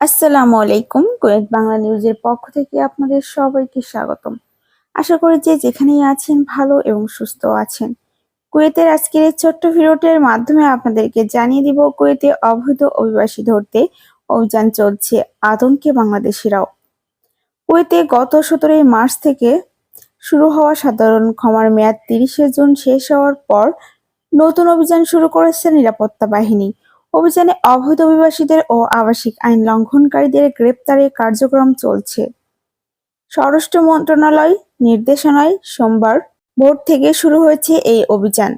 আসসালামু আলাইকুম। কুয়েত বাংলা নিউজের পক্ষ থেকে আপনাদের সবাইকে স্বাগতম। আশা করি যে যেখানেই আছেন ভালো এবং সুস্থ আছেন। কুয়েতের আজকের এই ছোট্ট ভিডিওটির মাধ্যমে আপনাদেরকে জানিয়ে দিব, কুয়েতে অবৈধ অভিবাসী ধরতে অভিযান চলছে আতঙ্কে বাংলাদেশিরাও। কুয়েতে গত সতেরোই মার্চ থেকে শুরু হওয়া সাধারণ ক্ষমার মেয়াদ তিরিশে জুন শেষ হওয়ার পর নতুন অভিযান শুরু করেছে নিরাপত্তা বাহিনী। অভিযানে অবৈধ অভিবাসীদের ও আবাসিক আইন লঙ্ঘনকারীদের গ্রেপ্তারে কার্যক্রম চলছে। স্বরাষ্ট্র মন্ত্রণালয় নির্দেশনায় সোমবার ভোর থেকে শুরু হয়েছে এই অভিযান।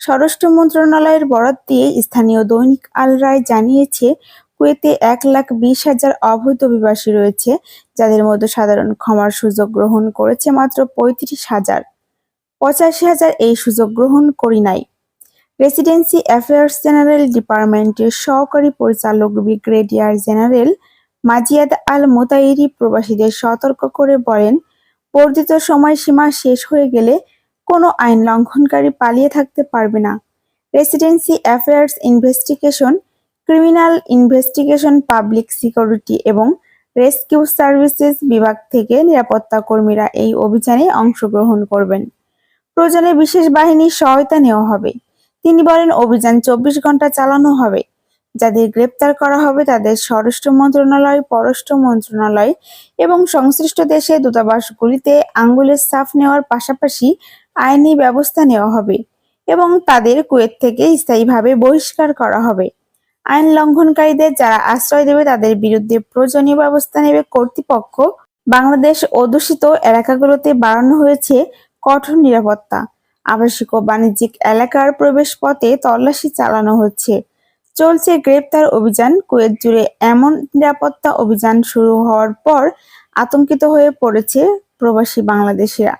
স্বরাষ্ট্র মন্ত্রণালয়ের বরাত দিয়ে স্থানীয় দৈনিক আল রায় জানিয়েছে, কুয়েতে এক লাখ বিশ হাজার অবৈধ অভিবাসী রয়েছে, যাদের মধ্যে সাধারণ ক্ষমার সুযোগ গ্রহণ করেছে মাত্র পঁয়ত্রিশ হাজার। পঁচাশি হাজার এই সুযোগ গ্রহণ করি নাই। রেসিডেন্সি অ্যাফেয়ার্স জেনারেল ডিপার্টমেন্টের সহকারী পরিচালক ব্রিগেডিয়ার জেনারেল মাজিয়াদ আল মোতাইরি প্রবাসীদের সতর্ক করে বলেন, বর্ধিত সময়সীমা শেষ হয়ে গেলে কোনো আইন লঙ্ঘনকারী পালিয়ে থাকতে পারবে না। Residency affairs investigation, criminal investigation, public security এবং রেস্কিউ সার্ভিসেস বিভাগ থেকে নিরাপত্তা কর্মীরা এই অভিযানে অংশগ্রহণ করবেন। প্রয়োজনে বিশেষ বাহিনীর সহায়তা নেওয়া হবে। তিনি বলেন, অভিযান চব্বিশ ঘণ্টা চালানো হবে। যাদের গ্রেপ্তার করা হবে তাদের স্বরাষ্ট্র মন্ত্রণালয়, পররাষ্ট্র মন্ত্রণালয় এবং সংশ্লিষ্ট দেশে দূতাবাসগুলিতে আঙ্গুলের সাফ নেওয়ার পাশাপাশি আইনি ব্যবস্থা নেওয়া হবে এবং তাদের কুয়েত থেকে স্থায়ীভাবে বহিষ্কার করা হবে। আইন লঙ্ঘনকারীদের যারা আশ্রয় দেবে তাদের বিরুদ্ধে প্রয়োজনীয় ব্যবস্থা নেবে কর্তৃপক্ষ। বাংলাদেশ অধ্যুষিত এলাকাগুলোতে বাড়ানো হয়েছে কঠোর নিরাপত্তা। আবাসিক ও বাণিজ্যিক এলাকার প্রবেশপথে তল্লাশি চালানো হচ্ছে। চলছে গ্রেপ্তার অভিযান। কুয়েত জুড়ে এমন নিরাপত্তা অভিযান শুরু হওয়ার পর আতঙ্কিত হয়ে পড়েছে প্রবাসী বাংলাদেশিরা।